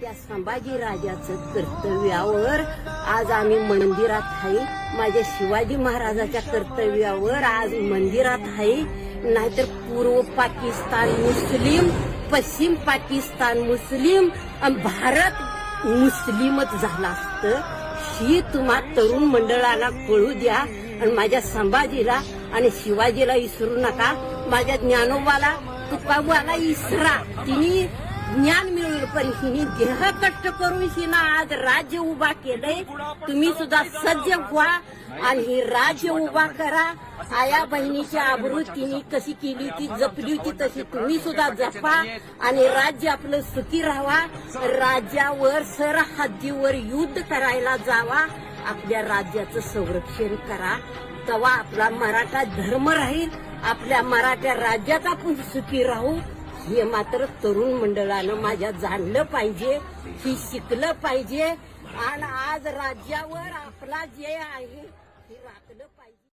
त्या संभाजी राजाचं कर्तव्यावर आज आम्ही मंदिरात आहे. माझ्या शिवाजी महाराजाच्या कर्तव्यावर आज मंदिरात आहे. नाहीतर पूर्व पाकिस्तान मुस्लिम पश्चिम पाकिस्तान मुस्लिम भारत मुस्लिमच झाला असतं. ही तुम्हा तरुण मंडळाला कळू द्या आणि माझ्या संभाजीला आणि शिवाजीला विसरू नका. माझ्या ज्ञानोबाला तुकाबाला इसरा. तिने ज्ञान मिळवलं पण हिने देह कष्ट करून हिनं आज राज्य उभा केलंय. तुम्ही सुद्धा सज्ज व्हा आणि राज्य उभा करा. आया बहिणीची आबरू तिने कशी केली ती जपली होती तशी तुम्ही सुद्धा जपा आणि राज्य आपलं सुखी राहावा राज्यावर सर हद्दीवर युद्ध करायला जावा. आपल्या राज्याचं संरक्षण करा. तेव्हा आपला मराठा धर्म राहील. आपल्या मराठा राज्यात आपण सुखी राहू. हे मात्र तरुण मंडळानं माझ्या जाणलं पाहिजे ही शिकलं पाहिजे. आणि आज राज्यावर आपला जे आहे हे राखलं पाहिजे.